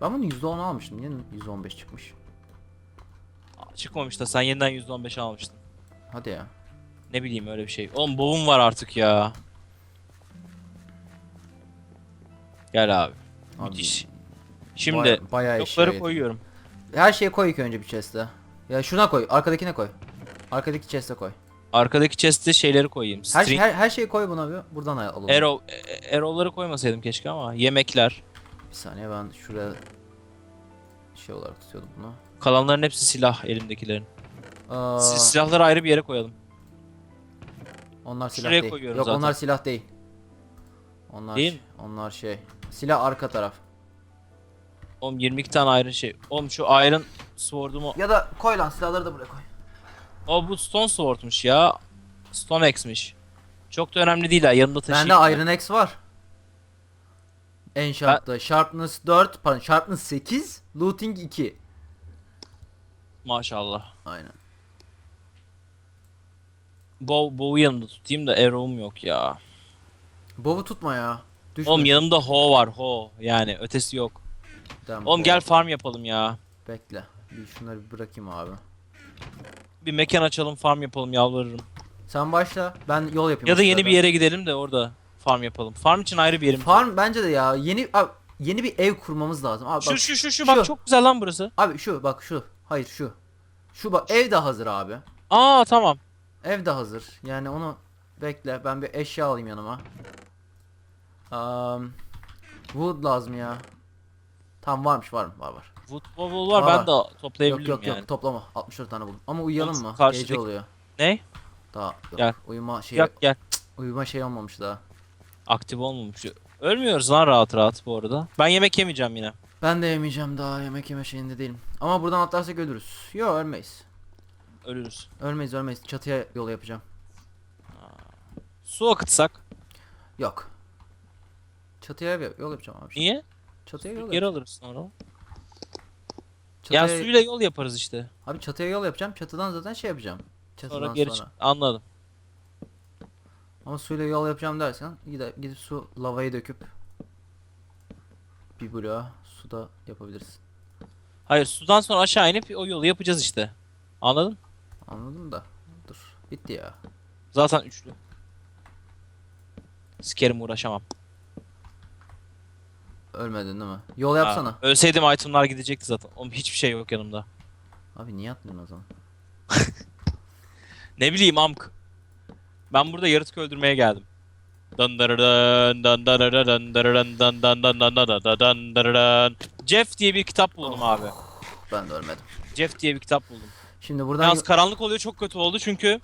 Ben bunu %10 almıştım. Niye %15 çıkmış? Çıkmamış da sen yeniden %15 almıştın. Hadi ya. Ne bileyim öyle bir şey. Oğlum bovum var artık ya. Gel abi. Abi, Müthiş. Şimdi baya- bayağı yedi. koyuyorum. Her şeyi koy ilk önce bir chest'e. Ya şuna koy. Arkadakine koy. Arkadaki chest'e koy. Arkadaki chest'e şeyleri koyayım. Her, String, her, her şeyi koy buna bir. Buradan alalım. arrow, e- arrow'ları koymasaydım keşke ama yemekler. Bir saniye ben şuraya şey olarak tutuyordum bunu. Kalanların hepsi silah elimdekilerin. Aa, Siz silahları ayrı bir yere koyalım. onlar silah şuraya değil. koyuyorum Yok zaten. onlar silah değil. Onlar Değil mi? onlar şey. Silah arka taraf. Oğlum 22 tane ayrı şey. Oğlum şu Iron Sword'umu... Ya da koy lan silahları da buraya koy. O bu Stone Sword'muş ya. Stone Axe'miş. Çok da önemli değil ha yanımda taşıyayım. Bende Iron X var. Enchant'ta Sharpness 4, pardon Sharpness 8, Looting 2. Maşallah. Aynen. Bow, bow'u yanımda tutayım da arrow'um yok ya. Bow'u tutma ya. Düşme. Oğlum yanımda ho var ho. Yani ötesi yok. Tamam, Oğlum gel farm yapalım ya. Bekle. Bir şunları bir bırakayım abi. Bir mekan açalım farm yapalım yalvarırım. Sen başla. Ben yol yapayım. Ya da yeni bir yere gidelim de orada farm yapalım. Farm için ayrı bir yerim. Farm bence de ya. Yeni abi, yeni bir ev kurmamız lazım. Abi Şu bak. şu şu şu bak şu. çok güzel lan burası. Abi şu bak şu. Hayır şu. Şu bak ev de hazır abi. Aa tamam. Ev de hazır. Yani onu bekle. Ben bir eşya alayım yanıma. Um, wood lazım ya. Tam varmış var mı? Var var. Wood bubble var Aa. ben de Yok toplayabilirim yok yani. yok toplama. 64 tane buldum. Ama uyuyalım mı? karşıdaki- Gece oluyor. Ne? Daha yok. Gel. Uyuma şey Gel gel. uyuma şey olmamış daha. Aktif olmamış. Ölmüyoruz lan rahat rahat bu arada. Ben yemek yemeyeceğim yine. Ben de yemeyeceğim daha yemek yeme şeyinde değilim. Ama buradan atlarsak ölürüz. Yok ölmeyiz. Ölürüz. Ölmeyiz ölmeyiz. Çatıya yol yapacağım. Su akıtsak. Yok. Çatıya yol yapacağım abi. Niye? Çatıya yol Geri yapacağım. alırız sonra. Çatıya... Ya suyla yol yaparız işte. Abi çatıya yol yapacağım. Çatıdan zaten şey yapacağım. Çatıdan Sonra sonra. geri çık. Anladım. Ama suyla yol yapacağım dersen gidip, gidip su lavayı döküp bir bloğa suda yapabilirsin. Hayır sudan sonra aşağı inip o yolu yapacağız işte. Anladın? Anladın da. Dur. Bitti ya. Zaten üçlü. Sikerim uğraşamam. Ölmedin değil mi? Yol yapsana. Ha, ölseydim itemlar gidecekti zaten. Oğlum hiçbir şey yok yanımda. Abi niye atmıyorsun o zaman? Ne bileyim amk. Ben burada yaratık öldürmeye geldim. Jeff diye bir kitap buldum abi. Ben de ölmedim. Jeff diye bir kitap buldum. Şimdi buradan Yalnız karanlık oluyor çok kötü oldu çünkü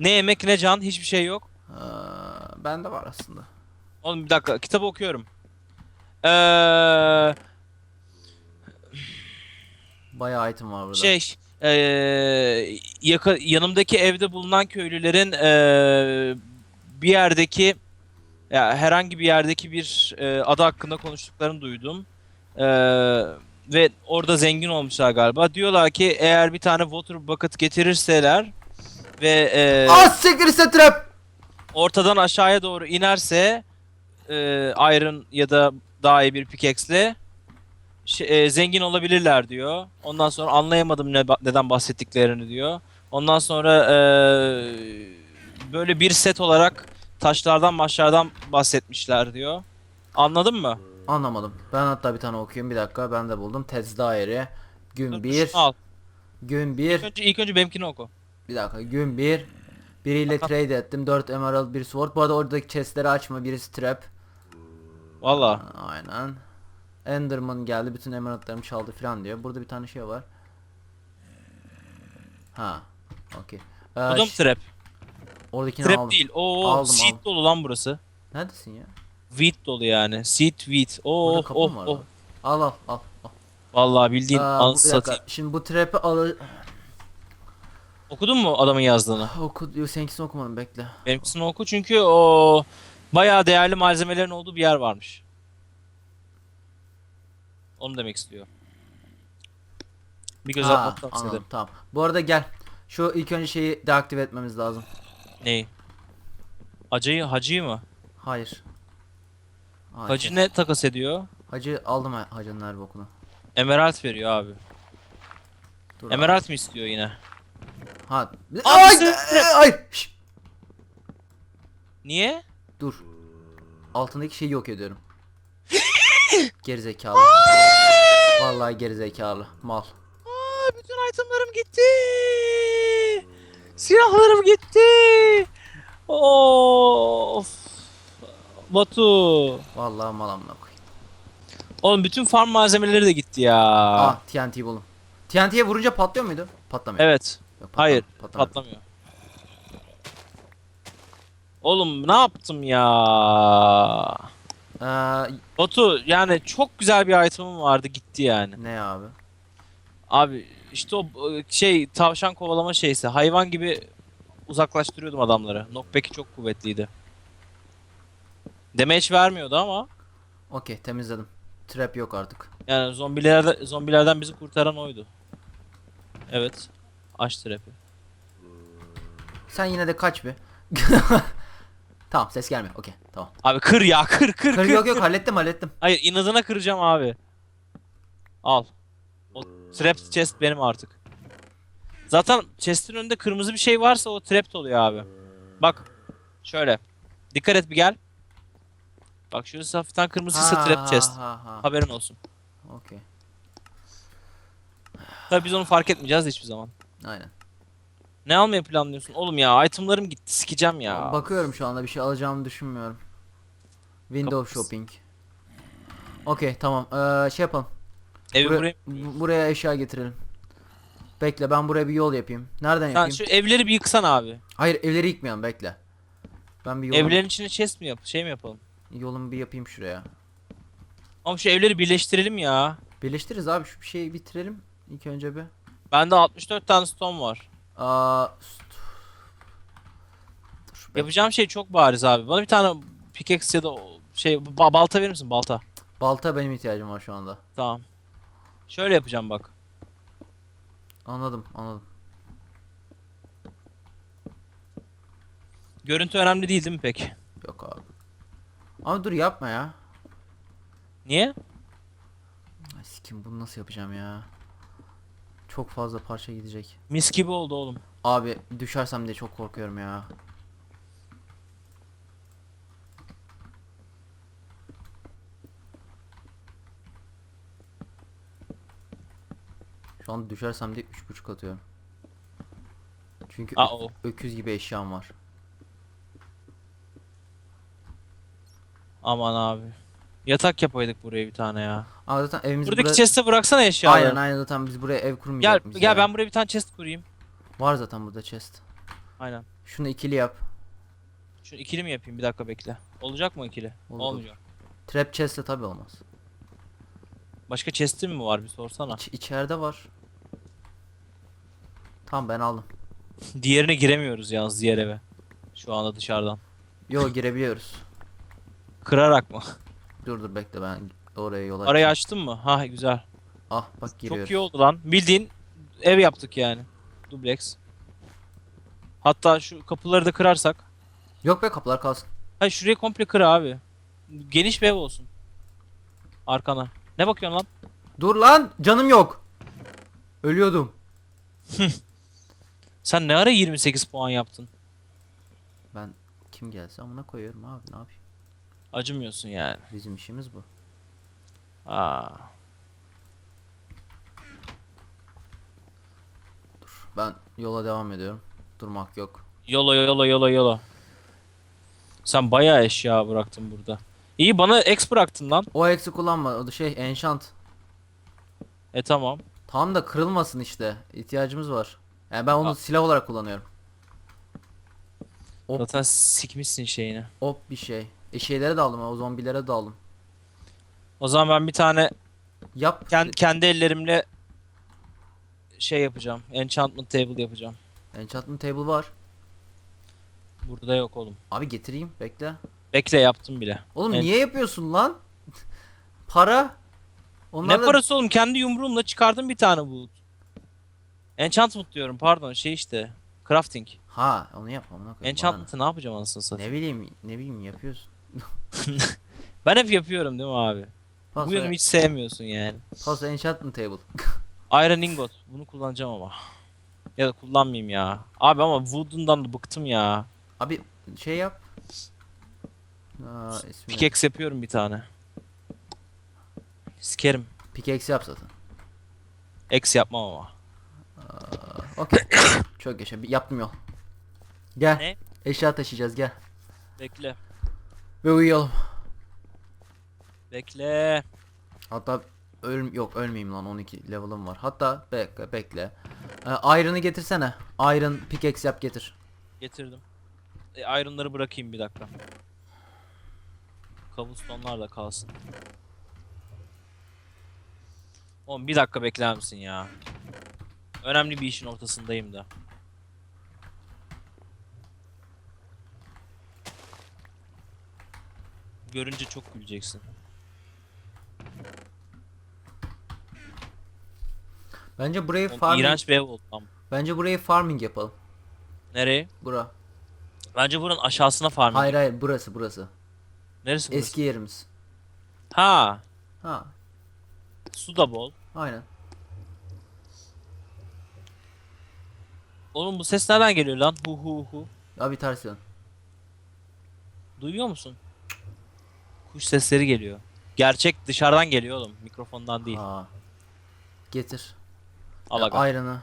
ne yemek ne can hiçbir şey yok. Aa, bende var aslında. Oğlum bir dakika kitabı okuyorum. Eee Bayağı item var burada. şey eee yaka, yanımdaki evde bulunan köylülerin eee bir yerdeki ya herhangi bir yerdeki bir eee, ada hakkında konuştuklarını duydum. Eee, ve orada zengin olmuşlar galiba. Diyorlar ki eğer bir tane water bucket getirirseler ve siktir ise trap! ortadan aşağıya doğru inerse e, iron ya da daha iyi bir pickaxe'le şey- e, zengin olabilirler diyor. Ondan sonra anlayamadım ne, neden bahsettiklerini diyor. Ondan sonra e, böyle bir set olarak taşlardan maşlardan bahsetmişler diyor. Anladın mı? Anlamadım. Ben hatta bir tane okuyayım bir dakika. Ben de buldum. Tez daire. Gün Dur, 1. şunu Al. Gün 1. İlk önce, ilk önce benimkini oku. Bir dakika. Gün 1. Biriyle Bakalım. trade ettim. 4 emerald, bir sword. Bu arada oradaki chestleri açma. Birisi trap. Valla. Aynen. Enderman geldi. Bütün emeraldlarımı çaldı falan diyor. Burada bir tane şey var. Ha. Okey. Ee, Bu ş- trap? Oradakini Trap aldım. değil. Oo, Aldım, seed aldım. dolu lan burası. Neredesin ya? Wheat dolu yani. Seed wheat. Burada Oh kapı oh mı var? oh. Al al al. al. Vallahi bildiğin Aa, bu- bir dakika. satayım. Şimdi bu trap'i al... Okudun mu adamın yazdığını? Oku... Yok, Seninkisini okumadım bekle. Benimkisini oku çünkü o bayağı değerli malzemelerin olduğu bir yer varmış. Onu demek istiyor. Bir göz Ha, atmak tavsiye anladım ederim. tamam. Bu arada gel. Şu ilk önce şeyi deaktive etmemiz lazım. Neyi? Acıyı, hacıyı mı? Hayır. Aa, Hacı ne takas ediyor? Hacı aldım ha- hacının her bokunu. Emerald veriyor abi. Dur. Emerald mi istiyor yine? Ha. Abi Ay, sen- ay, Niye? Dur. Altındaki şeyi yok ediyorum. gerizekalı. Vallahi gerizekalı. Mal. Aa, bütün itemlarım gitti. Silahlarım gitti. Of. Batu. Vallahi mal amına koyayım. Oğlum bütün farm malzemeleri de gitti ya. Ah TNT bulun. TNT'ye vurunca patlıyor muydu? Patlamıyor. Evet. Yok, patlam- Hayır. patlamıyor. Patlamıyor. Oğlum ne yaptım ya? Ee, Batu yani çok güzel bir itemim vardı gitti yani. ne abi? Abi işte o e, şey tavşan kovalama şeysi hayvan gibi uzaklaştırıyordum adamları. Knockback'i çok kuvvetliydi. Damage vermiyordu ama Okey temizledim. Trap yok artık. yani zombilerden zombilerden bizi kurtaran oydu. Evet. Aç trap'i. Sen yine de kaç bir. tamam ses gelmiyor. Okey tamam. Abi kır ya kır kır kır. Kır, yok yok hallettim hallettim. Hayır inadına kıracağım abi. Al. O trap chest benim artık. Zaten chest'in önünde kırmızı bir şey varsa o trap oluyor abi. Bak. Şöyle. Dikkat et bir gel. Bak şurası hafiften kırmızıysa trap chest. Ha, ha. Haberin olsun. Okey. Tabii biz onu fark etmeyeceğiz hiçbir zaman. Aynen. Ne almayı planlıyorsun? Oğlum ya itemlarım gitti sikeceğim ya. Bakıyorum şu anda bir şey alacağımı düşünmüyorum. Window Kapıs. shopping. Okey tamam. Ee, şey yapalım. Evi Buraya, buraya... bu- buraya eşya getirelim. Bekle ben buraya bir yol yapayım. Nereden Sen yapayım? şu evleri bir yıksan abi. Hayır evleri yıkmayalım bekle. Ben bir yolum, Evlerin içine chest mi yap? Şey mi yapalım? yolumu bir yapayım şuraya. Ama şu evleri birleştirelim ya. Birleştiririz abi şu bir şeyi bitirelim. İlk önce bir. Bende 64 tane stone var. Aa. Yapacağım şey çok bariz abi. Bana bir tane pickaxe ya da şey ba- balta verir misin balta? Balta benim ihtiyacım var şu anda. Tamam. Şöyle yapacağım bak. Anladım anladım. Görüntü önemli değil değil mi pek? Yok abi. Abi dur yapma ya. Niye? Ay sikim bunu nasıl yapacağım ya. Çok fazla parça gidecek. Mis gibi oldu oğlum. Abi düşersem diye çok korkuyorum ya. Şu an düşersem diye 3.5 atıyorum. Çünkü Aa o. öküz gibi eşyam var. Aman abi. Yatak yapaydık buraya bir tane ya. Ama zaten evimiz Buradaki burada... chest'e bıraksana eşyaları. Aynen aynen zaten biz buraya ev Gel kurmayacak gel ya? ben buraya bir tane chest kurayım. Var zaten burada chest. Aynen. Şunu ikili yap. Şu ikili mi yapayım? Bir dakika bekle. Olacak mı ikili? Olur. Olmayacak. Trap chest'le tabi olmaz. Başka chest'in mi var bir sorsana. İç, içeride var. Tamam ben aldım. Diğerine giremiyoruz yalnız diğer eve. Şu anda dışarıdan. Yo girebiliyoruz. Kırarak mı? Dur dur bekle ben oraya yola Arayı açtın mı? Ha güzel. Ah bak giriyoruz. Çok iyi oldu lan. Bildiğin ev yaptık yani. Dubleks. Hatta şu kapıları da kırarsak. Yok be kapılar kalsın. Hayır şurayı komple kır abi. Geniş bir ev olsun. Arkana. Ne bakıyorsun lan? Dur lan canım yok. Ölüyordum. Sen ne ara 28 puan yaptın? Ben kim gelse amına koyuyorum abi ne yapayım. Acımıyorsun yani. Bizim işimiz bu. Aa. Dur ben yola devam ediyorum. Durmak yok. Yola yola yola yola. Sen bayağı eşya bıraktın burada. İyi bana X bıraktın lan. O eksi kullanma o da şey enchant. E tamam. Tam da kırılmasın işte. İhtiyacımız var. Yani ben onu Aa. silah olarak kullanıyorum. Hop. Zaten sikmişsin şeyini. Hop bir şey. E şeylere de aldım ha, o zombilere de aldım. O zaman ben bir tane Yap. kendi, kendi ellerimle şey yapacağım. Enchantment table yapacağım. Enchantment table var. Burada yok oğlum. Abi getireyim bekle. Bekle yaptım bile. Oğlum En- niye yapıyorsun lan? Para. Ne Onlarla... parası oğlum? Kendi yumruğumla çıkardım bir tane bu. Enchantment diyorum pardon şey işte. Crafting. Ha onu yap amına koyayım. bana Enchantment'ı ne yapacağım anasını ne? satayım? Ne bileyim ne bileyim yapıyorsun. Ben hep yapıyorum değil mi abi? Bu yönümü hiç sevmiyorsun yani. Paso enchantment table. Iron ingot. Bunu kullanacağım ama. Ya da kullanmayayım ya. Abi ama Wood'undan da bıktım ya. Abi şey yap. Aa, ismi? Pickaxe yapıyorum bir tane. Sikerim. Pickaxe yap zaten. X yapmam ama. Okey. Çok yaşa. Yol. Gel. Ne? Eşya taşıyacağız gel. Bekle. Ve uyuyalım. Bekle. Hatta öl yok ölmeyeyim lan 12 level'ım var. Hatta bekle bekle. Ee, Iron'ı getirsene. Iron pickaxe yap getir. Getirdim. E, iron'ları bırakayım bir dakika. Cobblestone'lar da kalsın. Oğlum bir dakika bekler misin ya? Önemli bir işin ortasındayım da. Görünce çok güleceksin. Bence burayı Oğlum, farming iğrenç bir ev oldu lan. Bence burayı farming yapalım. Nereye? Bura. Bence buranın aşağısına farm. Hayır hayır burası burası. Neresi burası? Eski yerimiz. Ha, Ha su da bol. aynen. Oğlum bu ses nereden geliyor lan? Hu hu hu. Abi ters yön. Duyuyor musun? Kuş sesleri geliyor. Gerçek dışarıdan geliyor oğlum. Mikrofondan değil. Aa. Getir. Al aga. Iron'ı.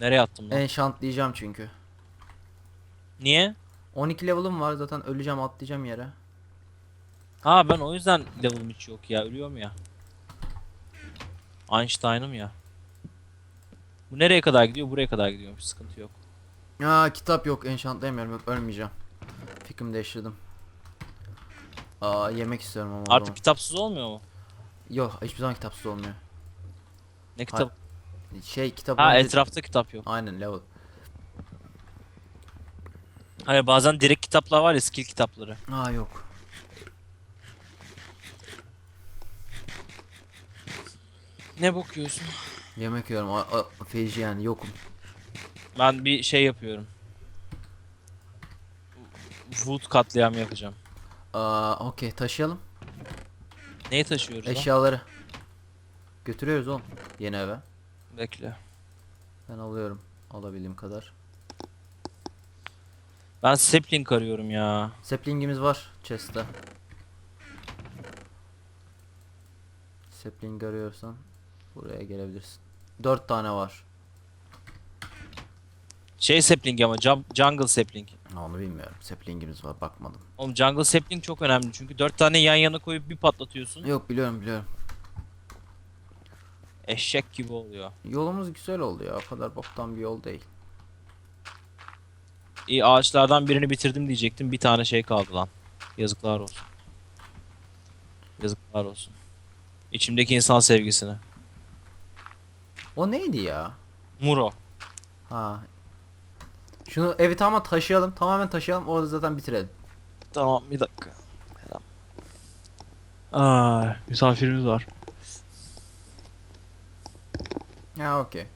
Nereye attım lan? Enchantlayacağım çünkü. Niye? 12 level'ım var zaten öleceğim atlayacağım yere. Ha ben o yüzden level'ım hiç yok ya. Ölüyorum ya. Einstein'ım ya. Bu nereye kadar gidiyor? Buraya kadar gidiyormuş. Sıkıntı yok. Aa kitap yok enchantlayamıyorum yok ölmeyeceğim. Fikrimi değiştirdim. Aa yemek istiyorum ama. o Artık zaman. kitapsız olmuyor mu? Yok hiçbir zaman kitapsız olmuyor. Ne kitap? Şey kitap Ha önce- etrafta kitap yok. Aynen level. Hayır bazen direkt kitaplar var ya skill kitapları. Aa yok. Ne bakıyorsun? Yemek yiyorum. A, a, feci yani yokum. Ben bir şey yapıyorum. Wood katliamı yapacağım. Aa okey taşıyalım. Neyi taşıyoruz lan? Eşyaları. Götürüyoruz oğlum. Yeni eve. Bekle. Ben alıyorum. Alabildiğim kadar. Ben sapling arıyorum ya. Sapling'imiz var chest'te. Sapling arıyorsan buraya gelebilirsin. 4 tane var. Şey sapling ama jungle sapling. Onu bilmiyorum. Sapling'imiz var bakmadım. Oğlum jungle sapling çok önemli çünkü 4 tane yan yana koyup bir patlatıyorsun. Yok biliyorum biliyorum. Eşek gibi oluyor. Yolumuz güzel oldu ya. O kadar boktan bir yol değil. İyi ağaçlardan birini bitirdim diyecektim. Bir tane şey kaldı lan. Yazıklar olsun. Yazıklar olsun. İçimdeki insan sevgisine. O neydi ya? Muro. Ha. Şunu evi tamamen taşıyalım. Tamamen taşıyalım. Orada zaten bitirelim. Tamam bir dakika. Aa, misafirimiz var. Ya okey.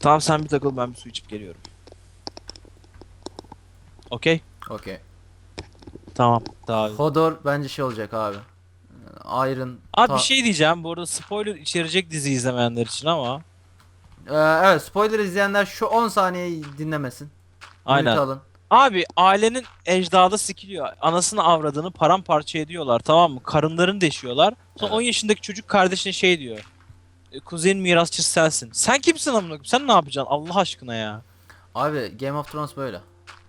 Tamam sen bir takıl ben bir su içip geliyorum. Okey. Okey. Tamam. Daha. Hodor bence şey olacak abi. Iron. Abi ta- bir şey diyeceğim. Bu arada spoiler içerecek dizi izlemeyenler için ama. Ee, evet spoiler izleyenler şu 10 saniyeyi dinlemesin. Aynen. Alın. Abi ailenin ecdadı sikiliyor. Anasını avradını paramparça ediyorlar tamam mı? Karınlarını deşiyorlar. Sonra Evet. 10 yaşındaki çocuk kardeşine şey diyor. "E, Kuzenin mirasçısı sensin. Sen kimsin amına koyayım? Sen ne yapacaksın Allah aşkına ya? Abi Game of Thrones böyle.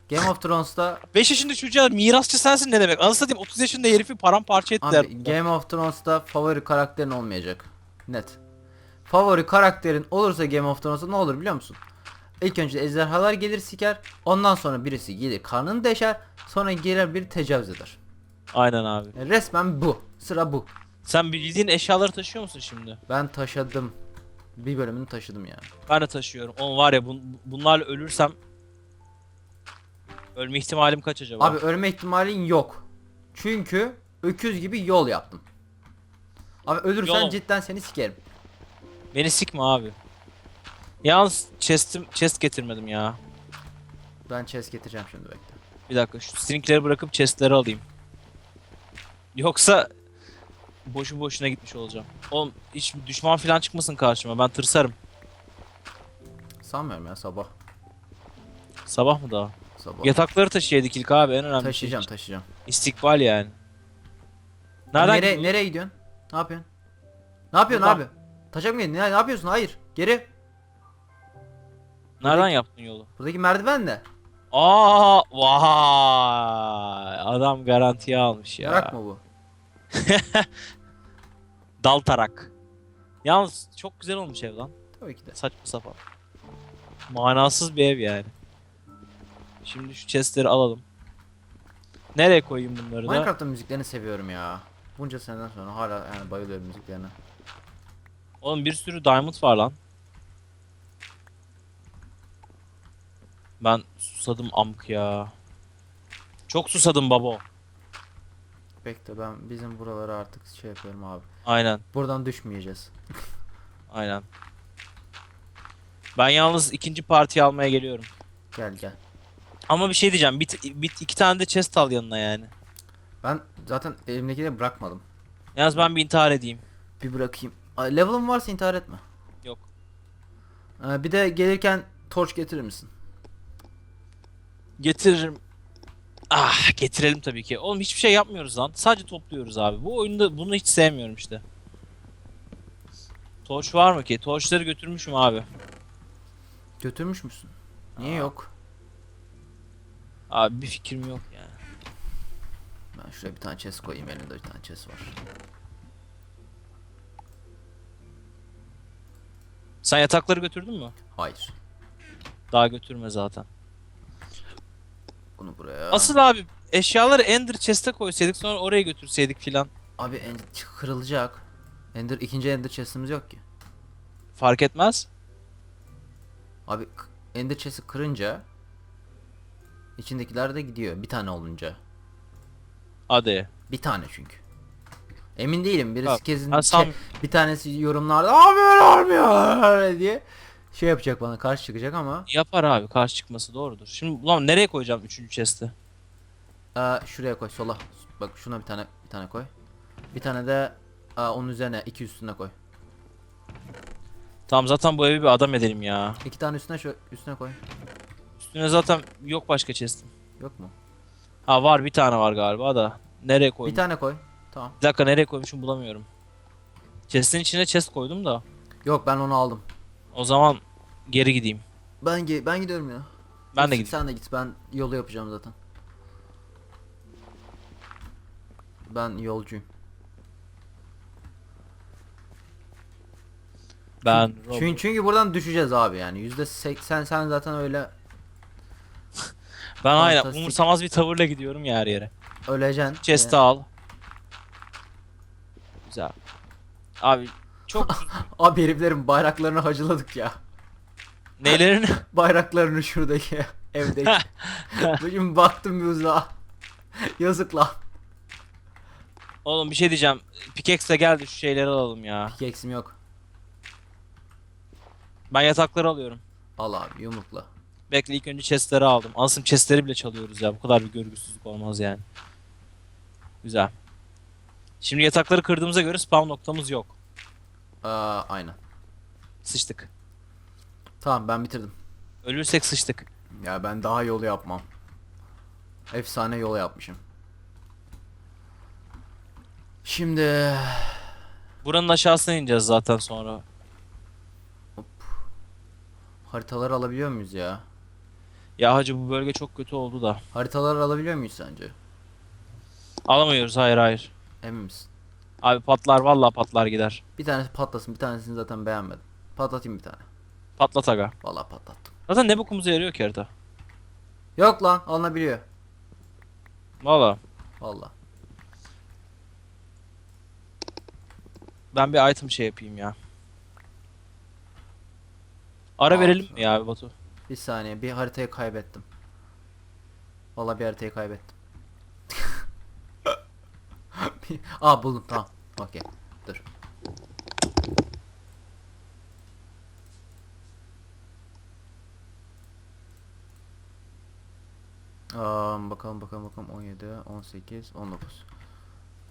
Game of Thrones'ta 5 yaşındaki çocuğa mirasçı sensin ne demek? Anasını satayım 30 yaşında herifi paramparça ettiler. abi Game of Thrones'ta favori karakterin olmayacak. Net. Favori karakterin olursa Game of Thrones'ta ne olur biliyor musun? İlk önce ejderhalar gelir siker. Ondan sonra birisi gelir karnını deşer. Sonra gelir bir tecavüz eder. Aynen abi. Yani resmen bu. Sıra bu. Sen bildiğin eşyaları taşıyor musun şimdi? Ben taşıdım. Bir bölümünü taşıdım yani. Ben de taşıyorum. Oğlum var ya bun, bunlarla ölürsem ölme ihtimalim kaç acaba? Abi ölme ihtimalin yok. Çünkü öküz gibi yol yaptım. Abi ölürsen Yol. cidden seni sikerim. Beni sikme abi. Yalnız chest'im chest getirmedim ya. Ben chest getireceğim şimdi bekle. Bir dakika şu stringleri bırakıp chestleri alayım. Yoksa boşu boşuna gitmiş olacağım. Oğlum hiç düşman falan çıkmasın karşıma. Ben tırsarım. Sanmıyorum ya sabah. Sabah mı daha? Sabah. Yatakları taşıyaydık ilk abi en önemli taşıyacağım şey. taşıyacağım. İstikbal yani. Nereden nereye, gidiyorsun? nereye gidiyorsun? Ne yapıyorsun? Ne yapıyorsun Buradan. abi? Taşak mı geldin? Ne, ne yapıyorsun? Hayır. Geri. Nereden yaptın yolu? Buradaki merdiven ne? Aa, vay! Adam garantiye almış ya. Yarak mı bu? Dal tarak. Yalnız çok güzel olmuş ev lan. Tabii ki de. Saçma sapan. Manasız bir ev yani. Şimdi şu chestleri alalım. Nereye koyayım bunları da? Minecraft'ın müziklerini seviyorum ya. Bunca seneden sonra hala yani bayılıyorum müziklerine. Oğlum bir sürü diamond var lan. Ben susadım amk ya. Çok susadım babo. Bekle ben bizim buraları artık şey yapıyorum abi. Aynen, Buradan düşmeyeceğiz. aynen. Ben yalnız ikinci partiyi almaya geliyorum. Gel gel. Ama bir şey diyeceğim. Bir, bir iki tane de chest al yanına yani. Ben zaten elimdekileri bırakmadım. Yalnız ben bir intihar edeyim. Bir bırakayım. Ay, Level'ım varsa intihar etme. Yok. Ee, bir de gelirken torç getirir misin? Getiririm. Ah getirelim tabii ki. Oğlum hiçbir şey yapmıyoruz lan. Sadece topluyoruz abi. Bu oyunda bunu hiç sevmiyorum işte. Torç var mı ki? Torçları götürmüşüm abi. Götürmüş müsün? Niye Aa. yok? Abi bir fikrim yok yani. Ben şuraya bir tane chest koyayım. Elimde bir tane chest var. Sen yatakları götürdün mü? Hayır. Daha götürme zaten. Bunu buraya. Asıl abi eşyaları Ender Chest'e koysaydık sonra oraya götürseydik filan. Abi Ender kırılacak. Ender ikinci Ender chest'imiz yok ki. Fark etmez. Abi Ender chest'i kırınca içindekiler de gidiyor. Bir tane olunca. Hadi. Bir tane çünkü. Emin değilim. Birisi Bak, kesin şey- bir tanesi yorumlarda abi böyle olmuyor diye şey yapacak bana karşı çıkacak ama Yapar abi karşı çıkması doğrudur. Şimdi ulan nereye koyacağım üçüncü chest'i? Aa, şuraya koy sola. Bak şuna bir tane bir tane koy. Bir tane de aa, onun üzerine iki üstüne koy. Tamam zaten bu evi bir adam edelim ya. İki tane üstüne şu üstüne koy. Üstüne zaten yok başka chest'im. Yok mu? Ha var bir tane var galiba da. Nereye koydum? Bir tane koy. Tamam. Bir dakika nereye koymuşum bulamıyorum. Chest'in içine chest koydum da. Yok ben onu aldım. O zaman geri gideyim. Ben ge- ben gidiyorum ya. Ben Yok, de gideyim. Sen de git. Ben yolu yapacağım zaten. Ben yolcuyum. Ben Çünkü, çünkü buradan düşeceğiz abi yani. Yüzde seksen sen zaten öyle ben aynen umursamaz bir tavırla gidiyorum ya her yere. öleceksin. Chest'i al. Güzel. Abi çok Abi heriflerin bayraklarını hacıladık ya. nelerini Bayraklarını şuradaki evdeki. Bugün baktım bir uzağa. Yazık lan. Oğlum bir şey diyeceğim. Pickaxe'le gel de şu şeyleri alalım ya. Pickaxe'im yok. Ben yatakları alıyorum. Al abi yumrukla. Bekle ilk önce chestleri aldım. Anasım chestleri bile çalıyoruz ya. Bu kadar bir görgüsüzlük olmaz yani. Güzel. Şimdi yatakları kırdığımıza göre spawn noktamız yok. Aa, aynen. Sıçtık. Tamam ben bitirdim. Ölürsek sıçtık. Ya ben daha yolu yapmam. Efsane yol yapmışım. Şimdi Buranın aşağısına ineceğiz zaten sonra. haritaları alabiliyor muyuz ya? Ya hacı bu bölge çok kötü oldu da. Haritaları alabiliyor muyuz sence? Alamıyoruz hayır hayır. Emin misin? Abi patlar vallahi patlar gider. Bir tanesi patlasın, bir tanesini zaten beğenmedim. Patlatayım bir tane. Patlat aga. Vallahi patlattım. Zaten ne bokumuza yarıyor ki harita. Yok lan, alınabiliyor. Valla. Vallahi. Ben bir item şey yapayım ya. Ara Al. verelim mi ya Batu? Bir saniye, bir haritayı kaybettim. Vallahi bir haritayı kaybettim. Aa buldum tamam. Okey. Dur. Aa, bakalım bakalım bakalım 17, 18, 19.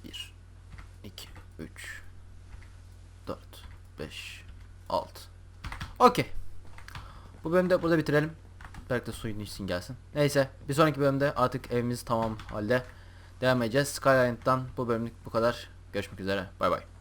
1 2 3 4 5 6 Okey. Bu bölümü de burada bitirelim. Belki de suyunu içsin gelsin. Neyse bir sonraki bölümde artık evimiz tamam halde devam edeceğiz. Skyline'dan bu bölümlük bu kadar. Görüşmek üzere. Bay bay.